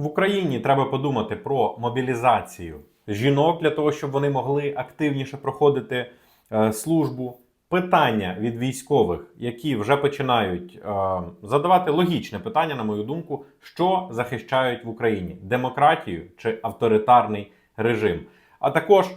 В Україні треба подумати про мобілізацію жінок для того, щоб вони могли активніше проходити е, службу. Питання від військових, які вже починають е, задавати логічне питання, на мою думку, що захищають в Україні: демократію чи авторитарний режим. А також е,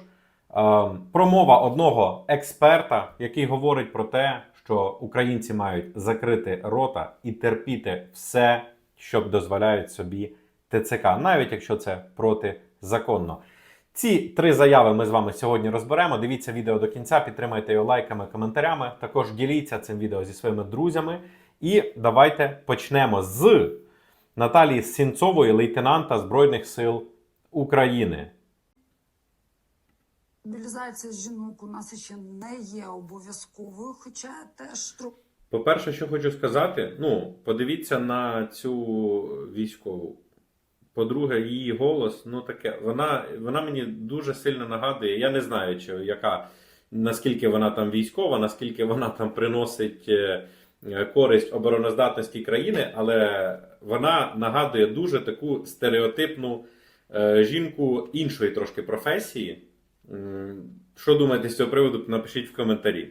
промова одного експерта, який говорить про те, що українці мають закрити рота і терпіти все, що дозволяють собі ТЦК, навіть якщо це протизаконно. Ці три заяви ми з вами сьогодні розберемо. Дивіться відео до кінця, підтримайте його лайками, коментарями. Також діліться цим відео зі своїми друзями. І давайте почнемо з Наталії Сінцової, лейтенанта Збройних сил України. Мобілізація жінок у нас ще не є обов'язковою, хоча теж По-перше, що хочу сказати, ну, подивіться на цю військову. По-друге, її голос, ну таке, вона, вона мені дуже сильно нагадує. Я не знаю, чи яка, наскільки вона там військова, наскільки вона там приносить е, е, користь обороноздатності країни, але вона нагадує дуже таку стереотипну е, жінку іншої трошки професії. Що думаєте з цього приводу? Напишіть в коментарі.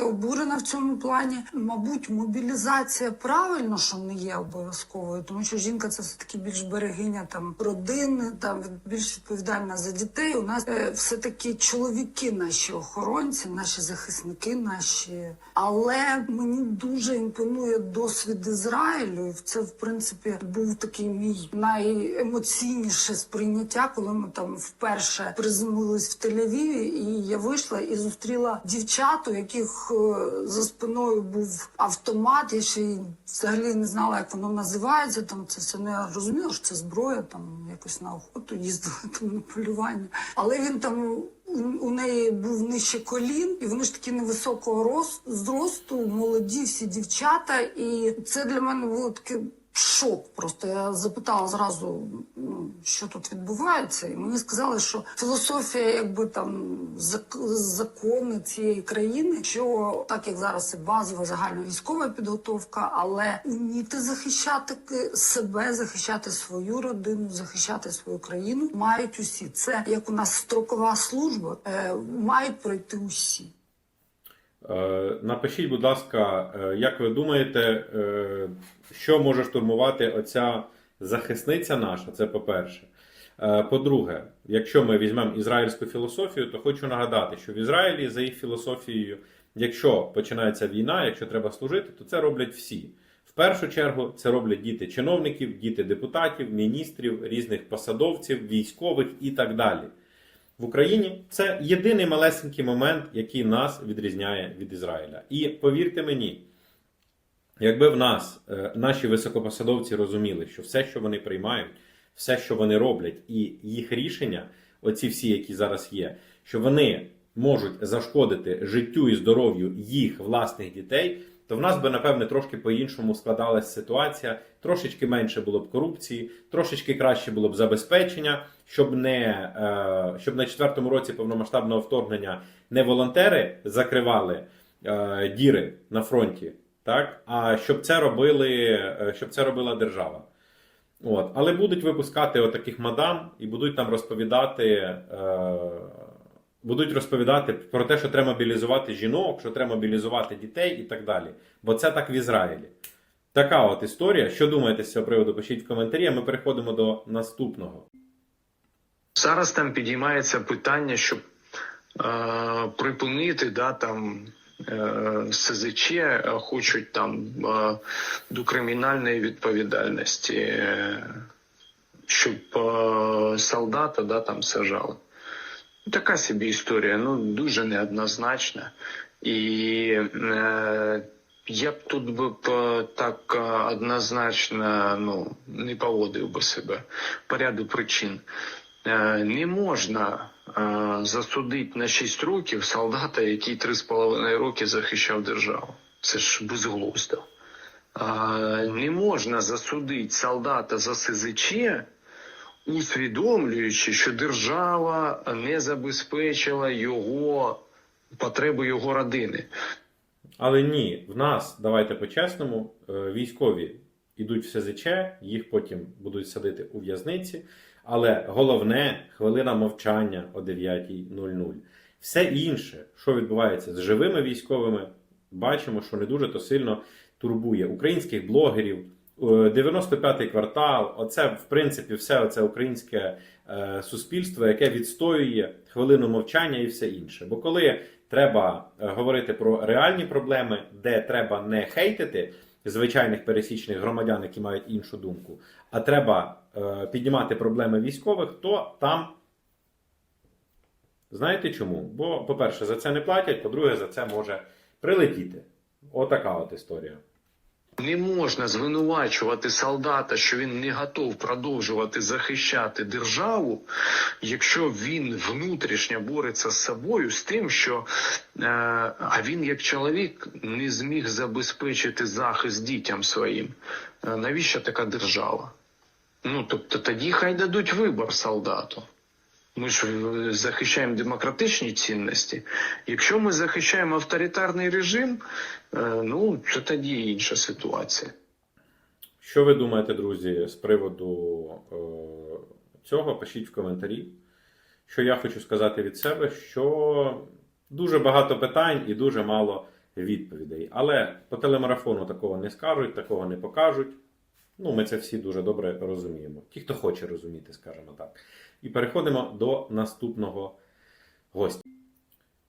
Обурена в цьому плані. Мабуть, мобілізація правильно, що не є обов'язковою, тому що жінка це все таки більш берегиня там родини, там більш відповідальна за дітей. У нас е, все таки чоловіки, наші охоронці, наші захисники, наші. Але мені дуже імпонує досвід Ізраїлю. Це, в принципі, був такий мій найемоційніше сприйняття, коли ми там вперше приземлились в Тель-Авіві, і я вийшла і зустріла дівчат, у яких е, за спиною був автомат. Я ще й взагалі не знала, як воно називається. Там це все не розуміла, що це зброя, там якось на охоту їздили там на полювання. Але він там у, у неї був нижче колін, і вони ж такі невисокого роз, зросту, молоді всі дівчата. І це для мене було таке. Шок просто я запитала зразу, ну, що тут відбувається, і мені сказали, що філософія, якби там зак- закони цієї країни, що так як зараз і базова загальна військова підготовка, але вміти захищати себе, захищати свою родину, захищати свою країну, мають усі. Це як у нас строкова служба, е, мають пройти усі. Е, Напишіть, будь ласка, е, як ви думаєте, е, що може штурмувати оця захисниця наша? Це по-перше. По-друге, якщо ми візьмемо ізраїльську філософію, то хочу нагадати, що в Ізраїлі за їх філософією, якщо починається війна, якщо треба служити, то це роблять всі. В першу чергу це роблять діти чиновників, діти депутатів, міністрів, різних посадовців, військових і так далі. В Україні це єдиний малесенький момент, який нас відрізняє від Ізраїля. І повірте мені, якби в нас е, наші високопосадовці розуміли, що все, що вони приймають, все, що вони роблять, і їх рішення, оці всі, які зараз є, що вони можуть зашкодити життю і здоров'ю їх власних дітей, то в нас би, напевне, трошки по-іншому складалась ситуація, трошечки менше було б корупції, трошечки краще було б забезпечення, щоб не е, щоб на четвертому році повномасштабного вторгнення не волонтери закривали е, діри на фронті, так а щоб це робили, е, щоб це робила держава. От. Але будуть випускати отаких мадам і будуть там розповідати, е, будуть розповідати про те, що треба мобілізувати жінок, що треба мобілізувати дітей і так далі. Бо це так в Ізраїлі. Така от історія. Що думаєте з цього приводу? Пишіть в коментарі, а ми переходимо до наступного. Зараз там підіймається питання, щоб е, припинити да, там, е, СЗЧ, е, хочуть там е, до кримінальної відповідальності, е, щоб е, солдата да, там сажали. Така собі історія, ну дуже неоднозначна. І е, я б тут би так е, однозначно ну, не поводив би себе по ряду причин. Е, Не можна е, засудити на 6 років солдата, який 3,5 роки захищав державу. Це ж безглуздо. Е, Не можна засудити солдата за СЗЧ, усвідомлюючи, що держава не забезпечила його потреби його родини. Але ні, в нас, давайте по-чесному, е, військові йдуть в СЗЧ, їх потім будуть садити у в'язниці. Але головне хвилина мовчання о 9.00. Все інше, що відбувається з живими військовими, бачимо, що не дуже то сильно турбує українських блогерів. Е, 95-й квартал, оце в принципі все це українське е, суспільство, яке відстоює хвилину мовчання і все інше. Бо коли треба е, говорити про реальні проблеми, де треба не хейтити звичайних пересічних громадян, які мають іншу думку, а треба е, піднімати проблеми військових, то там. Знаєте чому? Бо, по-перше, за це не платять, по-друге, за це може прилетіти. Отака от історія. Не можна звинувачувати солдата, що він не готов продовжувати захищати державу, якщо він внутрішньо бореться з собою, з тим, що е, а він як чоловік не зміг забезпечити захист дітям своїм. Е, навіщо така держава? Ну тобто тоді хай дадуть вибор солдату. Ми ж е, захищаємо демократичні цінності. Якщо ми захищаємо авторитарний режим, е, ну це тоді інша ситуація. Що ви думаєте, друзі, з приводу е, цього? Пишіть в коментарі. Що я хочу сказати від себе, що дуже багато питань і дуже мало відповідей. Але по телемарафону такого не скажуть, такого не покажуть. Ну, ми це всі дуже добре розуміємо. Ті, хто хоче розуміти, скажімо так. І переходимо до наступного гостя.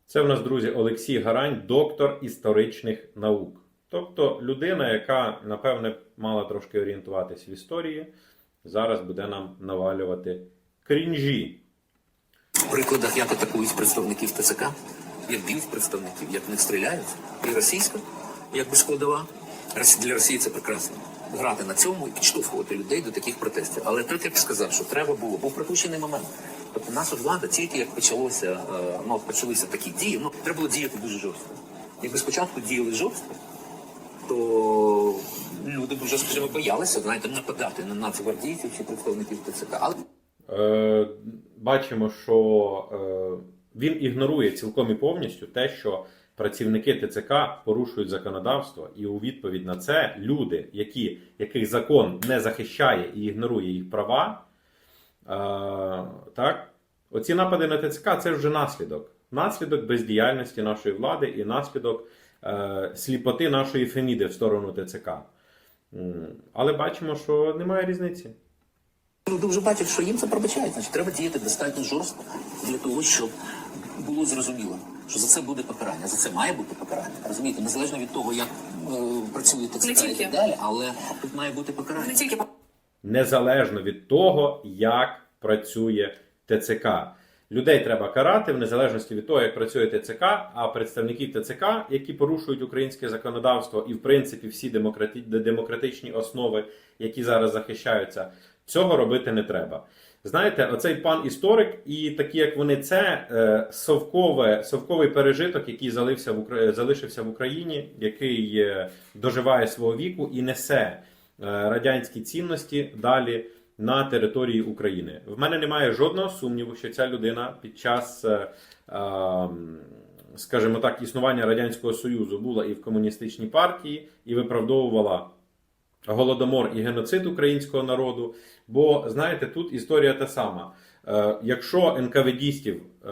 Це в нас, друзі, Олексій Гарань, доктор історичних наук. Тобто людина, яка, напевне, мала трошки орієнтуватись в історії, зараз буде нам навалювати крінжі. В прикладах, як атакують представників ТЦК, як б'ють представників, як в них стріляють, і російська, як би складова. Для Росії це прекрасно. Грати на цьому і підштовхувати людей до таких протестів. Але тут, як сказав, що треба було, був припущений момент. Тобто наша влада тільки як почалося, е, ну, почалися такі дії, ну треба було діяти дуже жорстко. Якби спочатку діяли жорстко, то люди дуже, скажімо, боялися, знаєте, нападати на нацгвардійців чи представників ТЦК. Але Е, бачимо, що е, він ігнорує цілком і повністю те, що працівники ТЦК порушують законодавство, і у відповідь на це люди, які, яких закон не захищає і ігнорує їх права, е, так, оці напади на ТЦК це вже наслідок. Наслідок бездіяльності нашої влади і наслідок е, сліпоти нашої Феміди в сторону ТЦК. Але бачимо, що немає різниці. Люди вже бачать, що їм це пробачають. Значить, треба діяти достатньо жорстко для того, щоб було зрозуміло, що за це буде покарання. За це має бути покарання. Розумієте, незалежно від того, як е, працює Не і так далі, але тут має бути покарання. Не тільки незалежно від того, як працює ТЦК. Людей треба карати в незалежності від того, як працює ТЦК, а представників ТЦК, які порушують українське законодавство і, в принципі, всі демократи... демократичні основи, які зараз захищаються, цього робити не треба. Знаєте, оцей пан історик, і такі, як вони, це е, совкове, совковий пережиток, який залився в Укра... залишився в Україні, який е, доживає свого віку і несе е, радянські цінності далі на території України. В мене немає жодного сумніву, що ця людина під час, е, е, скажімо так, існування Радянського Союзу була і в комуністичній партії, і виправдовувала голодомор і геноцид українського народу. Бо знаєте, тут історія та сама. Е, якщо НКВДістів е,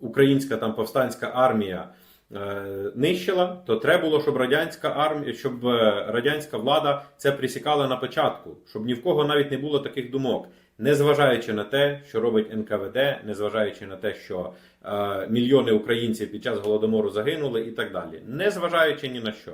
українська там повстанська армія е, нищила, то треба було, щоб радянська армія, щоб радянська влада це присікала на початку, щоб ні в кого навіть не було таких думок. Незважаючи на те, що робить НКВД, незважаючи на те, що е, мільйони українців під час голодомору загинули, і так далі, незважаючи ні на що.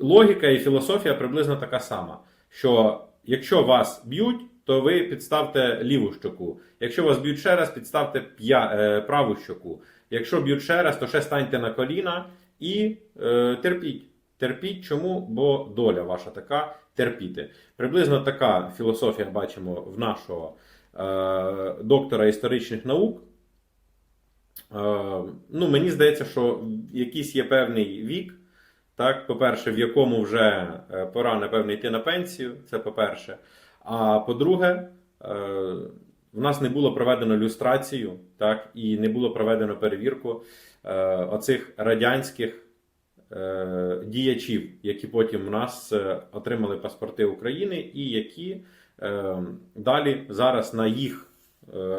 Логіка і філософія приблизно така сама: що якщо вас б'ють, то ви підставте ліву щоку. Якщо вас б'ють ще раз, підставте е, праву щоку. Якщо б'ють ще раз, то ще станьте на коліна і е, терпіть. Терпіть чому? Бо доля ваша така терпіти. Приблизно така філософія бачимо в нашого е, доктора історичних наук. Е, ну, мені здається, що якийсь є певний вік. Так, по-перше, в якому вже е, пора, напевно, йти на пенсію, це по-перше. А по-друге, е, в нас не було проведено люстрацію, так, і не було проведено перевірку е, оцих радянських діячів, які потім в нас отримали паспорти України, і які далі зараз на їх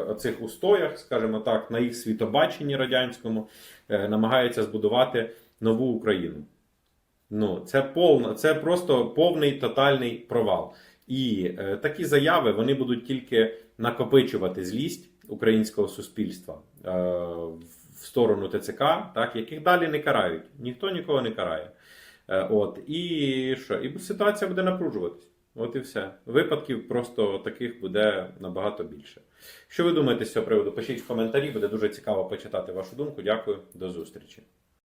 оцих устоях, скажімо так, на їх світобаченні радянському намагаються збудувати нову Україну. Ну, це повна, це просто повний тотальний провал. І е, такі заяви вони будуть тільки накопичувати злість українського суспільства е, в сторону ТЦК, так, яких далі не карають. Ніхто нікого не карає. Е, от, і що? І ситуація буде напружуватись. От і все. Випадків просто таких буде набагато більше. Що ви думаєте з цього приводу? Пишіть в коментарі, буде дуже цікаво почитати вашу думку. Дякую, до зустрічі.